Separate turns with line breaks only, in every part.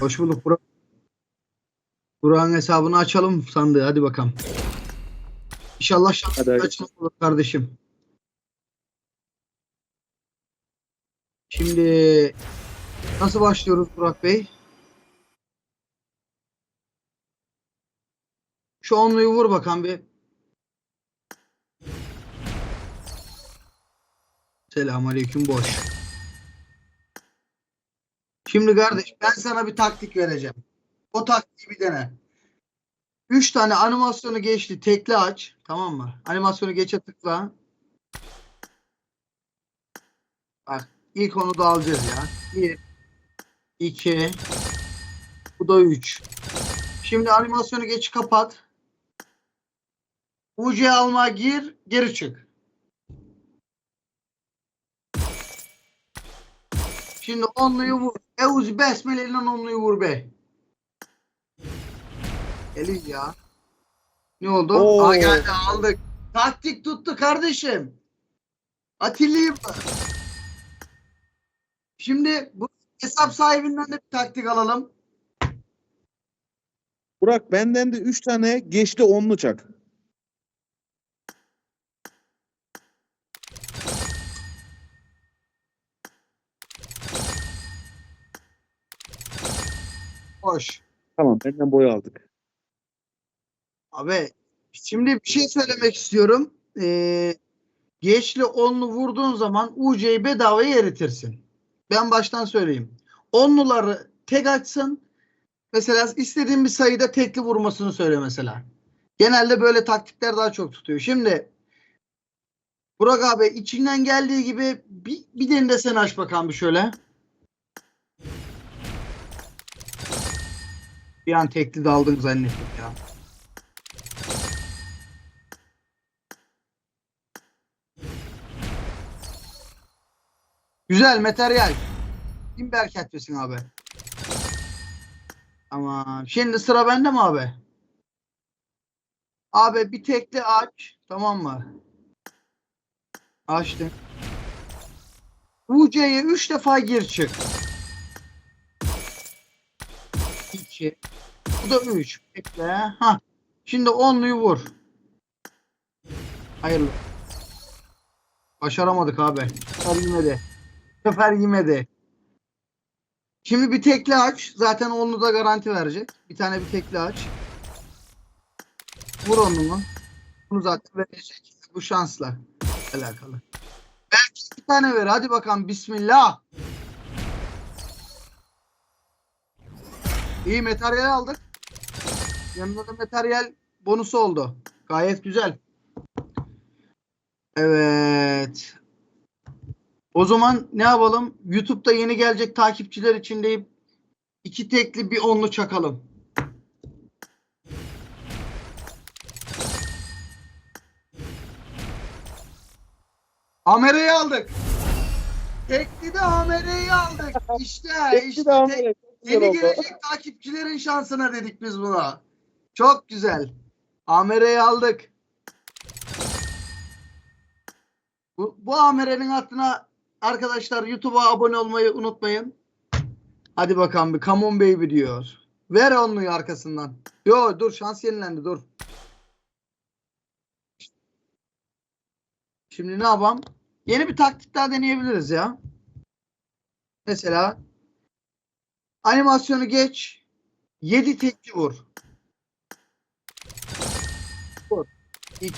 Hoş bulduk Burak. Burak'ın hesabını açalım sandığı. Hadi bakalım. İnşallah şanslı
Hadi,
açılır olur kardeşim. Şimdi nasıl başlıyoruz Burak Bey? Şu onluyu vur bakalım bir. Selamünaleyküm boş. Şimdi kardeş ben sana bir taktik vereceğim. O taktiği bir dene. 3 tane animasyonu geçti. Tekli aç. Tamam mı? Animasyonu geçe tıkla. Bak ilk onu da alacağız ya. 1 2 Bu da 3. Şimdi animasyonu geç kapat. UC alma gir, geri çık. Şimdi onluyu vur. Euz besmele ile onluyu vur be. Gelin ya. Ne oldu?
Oo.
Aa geldi aldık. Taktik tuttu kardeşim. Atilla'yım mı? Şimdi bu hesap sahibinden de bir taktik alalım.
Burak benden de 3 tane geçti onlu çak.
Hoş.
Tamam benden boy aldık.
Abi şimdi bir şey söylemek istiyorum. Ee, geçli onlu vurduğun zaman UC'yi bedavaya eritirsin. Ben baştan söyleyeyim. Onluları tek açsın. Mesela istediğin bir sayıda tekli vurmasını söyle mesela. Genelde böyle taktikler daha çok tutuyor. Şimdi Burak abi içinden geldiği gibi bir, bir tane de sen aç bakalım bir şöyle. Bir an tekli daldın zannettim ya. Güzel materyal. Kim bereket versin abi. Tamam. Şimdi sıra bende mi abi? Abi bir tekli aç. Tamam mı? Açtım. UC'ye 3 defa gir çık. 2. Da 3. Bekle. Ha. Şimdi 10'luyu vur. Hayırlı. Başaramadık abi. Sefer yemedi. Sefer yemedi. Şimdi bir tekli aç. Zaten onu da garanti verecek. Bir tane bir tekli aç. Vur onu. Bunu zaten verecek. Bu şansla alakalı. Belki bir tane ver. Hadi bakalım. Bismillah. İyi materyal aldık. Yanında da materyal bonusu oldu. Gayet güzel. Evet. O zaman ne yapalım? YouTube'da yeni gelecek takipçiler için deyip iki tekli bir onlu çakalım. Amere'yi aldık. Tekli de Amere'yi aldık. İşte
Tekli
işte tek- Yeni gelecek takipçilerin şansına dedik biz buna. Çok güzel. Amere'yi aldık. Bu, bu Amere'nin altına arkadaşlar YouTube'a abone olmayı unutmayın. Hadi bakalım bir come on baby diyor. Ver onluyu arkasından. Yo dur şans yenilendi dur. Şimdi ne yapalım? Yeni bir taktik daha deneyebiliriz ya. Mesela Animasyonu geç. 7 tekli vur. Vur. 2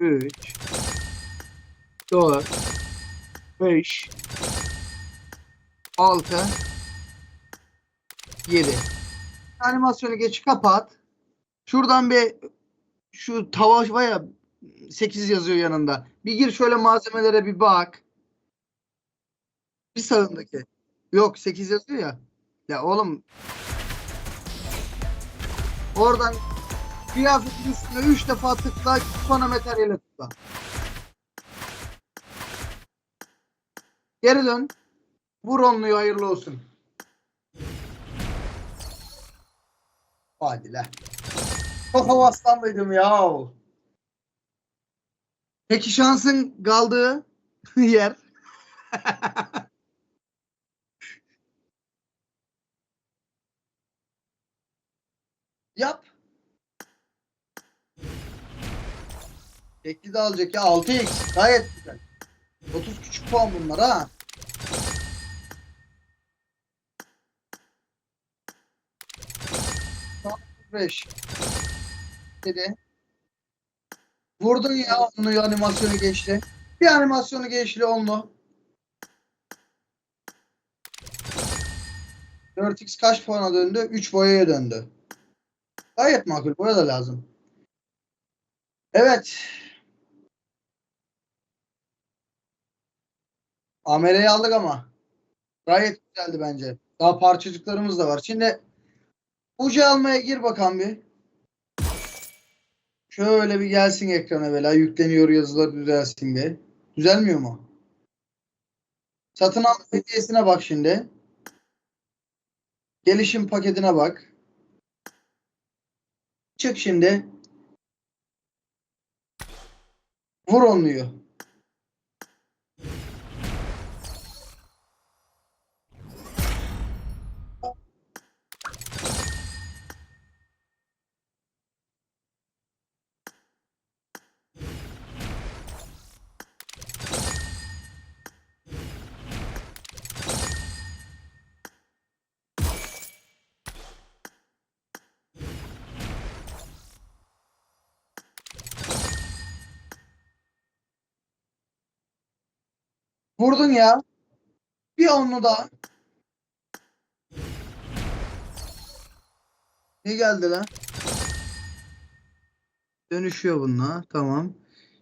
3 4 5 6 7 Animasyonu geç kapat. Şuradan bir şu tava var ya 8 yazıyor yanında. Bir gir şöyle malzemelere bir bak. Bir sağındaki. Yok 8 yazıyor ya. Ya oğlum oradan kıyafetin üstüne 3 defa tıkla sonra materyale tıkla. Geri dön. Vur onluyu hayırlı olsun. Hadi lan. Çok havaslandıydım ya. Peki şansın kaldığı yer? Yap. Tekli de alacak ya 6x. Gayet güzel. 30 küçük puan bunlar ha. Beş. Dedi. Vurdun ya onu animasyonu geçti. Bir animasyonu geçti onlu. 4x kaç puana döndü? 3 boyaya döndü. Gayet makul. Boya da lazım. Evet. Ameleyi aldık ama. Gayet güzeldi bence. Daha parçacıklarımız da var. Şimdi ucu almaya gir bakalım bir. Şöyle bir gelsin ekrana böyle. Yükleniyor yazılar düzelsin bir. Düzelmiyor mu? Satın alma hediyesine bak şimdi. Gelişim paketine bak. Çık şimdi. Vur onluyu. Vurdun ya. Bir onlu daha. Ne geldi lan? Dönüşüyor bununla. Tamam.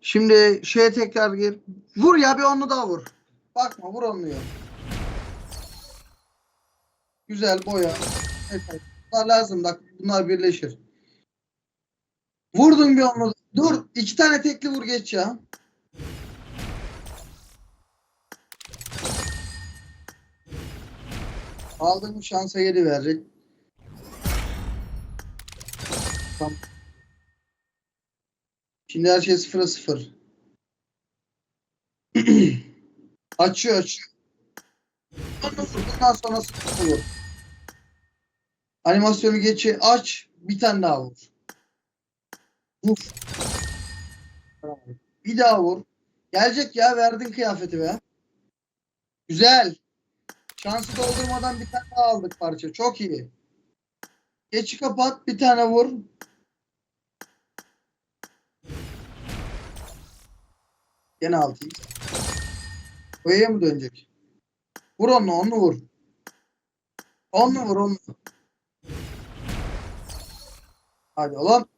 Şimdi şeye tekrar gir. Vur ya bir onlu daha vur. Bakma vur onluyu. Güzel boya. Evet, Bunlar lazım. Bak bunlar birleşir. Vurdun bir onlu. Dur. iki tane tekli vur geç ya. Aldığım şansa geri verecek. Tamam. Şimdi her şey sıfıra sıfır. açıyor açıyor. Bundan sonra- sıfır vur. Animasyonu geçi aç. Bir tane daha vur. Vur. Bir daha vur. Gelecek ya verdin kıyafeti be. Güzel. Şansı doldurmadan bir tane daha aldık parça. Çok iyi. Geçi kapat. Bir tane vur. Gene 6 Boyaya mı dönecek? Vur onu, onu vur. Onu vur, onu. Hadi oğlum.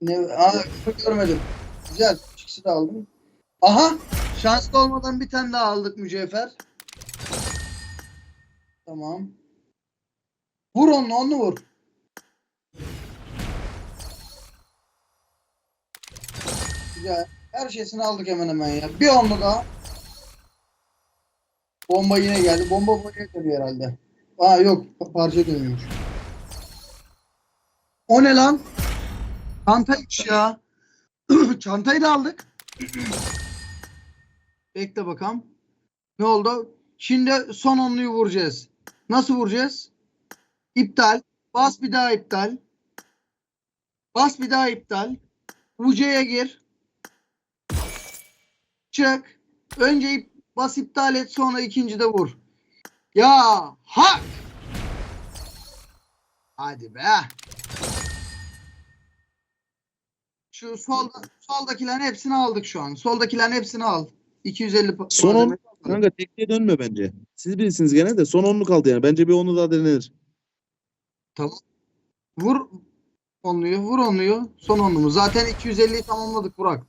Ne? Aa, görmedim. Güzel. İkisi de aldım. Aha! Şanslı olmadan bir tane daha aldık mücevher. Tamam. Vur onu, onu vur. Güzel. Her şeysini aldık hemen hemen ya. Bir onlu daha. Bomba yine geldi. Bomba buraya dönüyor herhalde. Aa yok. pa- Parça dönüyormuş. O ne lan? Çantaymış ya. Çantayı da aldık. Bekle bakalım. Ne oldu? Şimdi son onluyu vuracağız. Nasıl vuracağız? İptal. Bas bir daha iptal. Bas bir daha iptal. UC'ye gir. Çık. Önce ip, bas iptal et sonra ikinci de vur. Ya hak. Hadi be. Şu solda, soldakilerin hepsini aldık şu an. Soldakilerin hepsini al. 250 pa-
Son
malzeme.
on, kanka tekliğe dönme bence. Siz bilirsiniz gene de son onlu kaldı yani. Bence bir onu daha denenir.
Vur onluyu, vur onluyu. Son onlumu. Zaten 250'yi tamamladık Burak.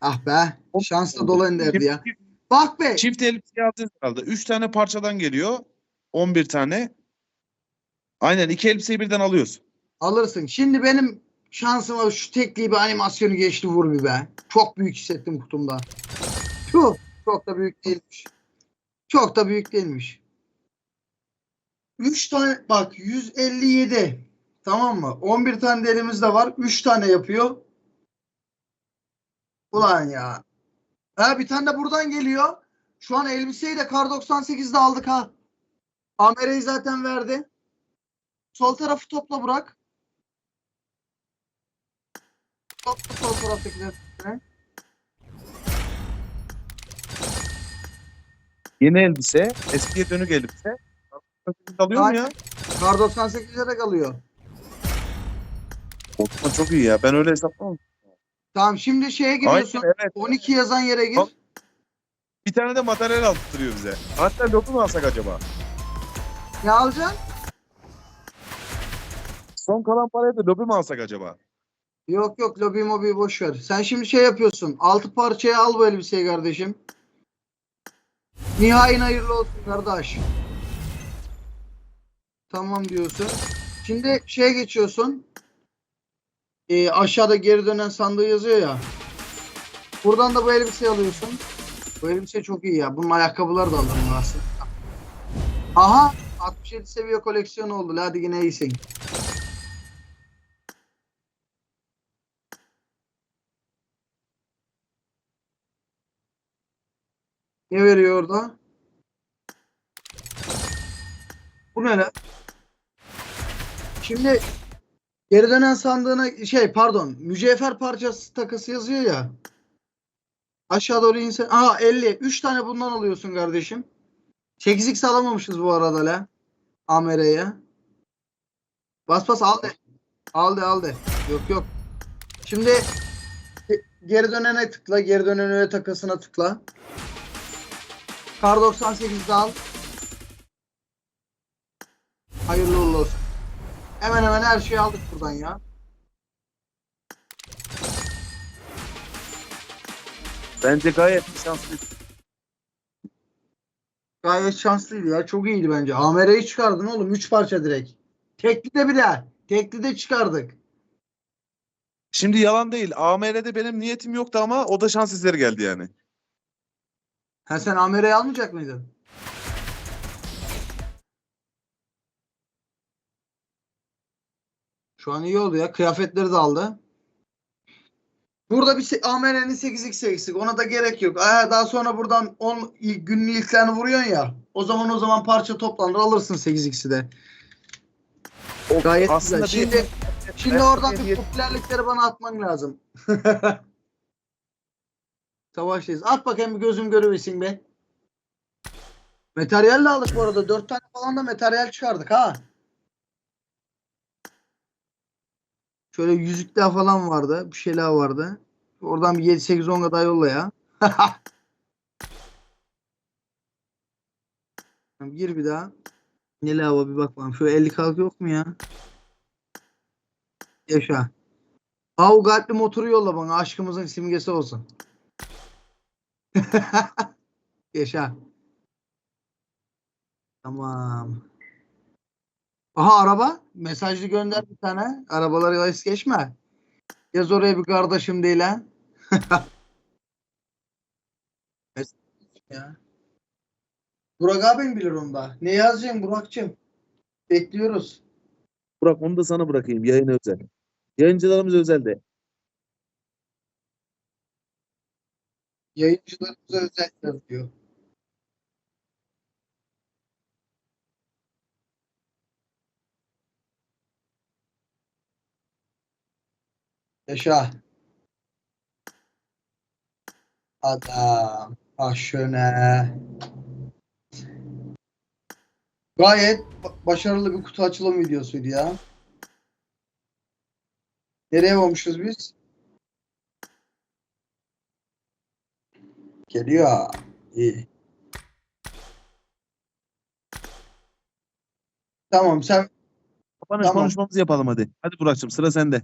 Ah be. Şansla dolu enderdi ya. Bak be.
Çift elbise aldınız herhalde. 3 tane parçadan geliyor. 11 tane. Aynen iki elbiseyi birden alıyoruz.
Alırsın. Şimdi benim şansıma şu tekliği bir animasyonu geçti vur bir be. Çok büyük hissettim kutumda. Tüh, çok da büyük değilmiş. Çok da büyük değilmiş. 3 tane bak 157. Tamam mı? 11 tane de elimizde var. 3 tane yapıyor. Ulan ya. Ha bir tane de buradan geliyor. Şu an elbiseyi de Kar 98'de aldık ha. Amere'yi zaten verdi. Sol tarafı topla Burak. Sol taraftakileri.
Yeni elbise, eskiye dönük elbise. Alıyor mu
Aynen.
ya?
Kar 98'lere kalıyor.
Osman çok iyi ya. Ben öyle hesaplamam.
Tamam şimdi şeye giriyorsun.
Aynen, evet.
12 yazan yere gir.
Bir tane de materyal aldırtıyor bize. Hatta lobu mu alsak acaba?
Ne alacaksın?
Son kalan parayı da lobi mu alsak acaba?
Yok yok lobi mobi boş ver. Sen şimdi şey yapıyorsun. 6 parçaya al bu elbiseyi kardeşim. Nihayin hayırlı olsun kardeş. Tamam diyorsun. Şimdi şeye geçiyorsun. Ee, aşağıda geri dönen sandığı yazıyor ya. Buradan da bu elbiseyi alıyorsun. Bu elbise çok iyi ya. Bunun ayakkabıları da alırım aslında. Aha 67 seviye koleksiyon oldu. Hadi yine iyisin. Ne veriyor orada? Bu ne lan? Şimdi geri dönen sandığına şey pardon mücevher parçası takası yazıyor ya. Aşağı doğru insan. Aha 50. 3 tane bundan alıyorsun kardeşim. 8x alamamışız bu arada la. Amere'ye. Bas bas al de. Al de al de. Yok yok. Şimdi ge- geri dönene tıkla. Geri dönen öğe takasına tıkla. Kar 98'de al. Hayırlı uğurlu olsun. Hemen hemen her şeyi aldık buradan ya.
Bence gayet şanslı.
Gayet şanslıydı ya. Çok iyiydi bence. Amere'yi çıkardın oğlum. 3 parça direkt. Tekli de bir de. Tekli de çıkardık.
Şimdi yalan değil. AMR'de benim niyetim yoktu ama o da şans eseri geldi yani.
Ha sen Amere'yi almayacak mıydın? Şu an iyi oldu ya. Kıyafetleri de aldı. Burada bir Amere'nin 8x eksik. Ona da gerek yok. Aa, daha sonra buradan 10 ilk günün ilklerini vuruyorsun ya. O zaman o zaman parça toplanır alırsın 8x'i de.
O
Gayet
aslında
güzel.
bir-
Şimdi şimdi
Ben-
oradan
bir-
bir popülerlikleri bana atman lazım. Savaştayız. At bakayım bir gözüm görüversin be. Materyal de aldık bu arada. 4 tane falan da materyal çıkardık ha. Şöyle yüzükler falan vardı. Bir şeyler vardı. Oradan bir 7-8-10 kadar yolla ya. Gir bir daha. Ne lava bir bak bakalım. Şöyle 50 kalk yok mu ya? Yaşa. Kalpli motoru yolla bana. Aşkımızın simgesi olsun. Yaşa. Tamam. Aha araba. Mesajlı gönder bir tane. Arabaları es geçme. Yaz oraya bir kardeşim değil ha. Ya. Burak abim bilir onda. Ne yazacaksın Burak'cığım? Bekliyoruz.
Burak onu da sana bırakayım. Yayın özel. Yayıncılarımız özelde.
Yayıncılarımıza özel yazıyor. Yaşa. Adam. Şöyle. Gayet ba- başarılı bir kutu açılım videosuydu ya. Nereye olmuşuz biz? Geliyor. İyi. Tamam sen
Kapanış
Tamam.
konuşmamızı yapalım hadi. Hadi Burak'cığım sıra sende.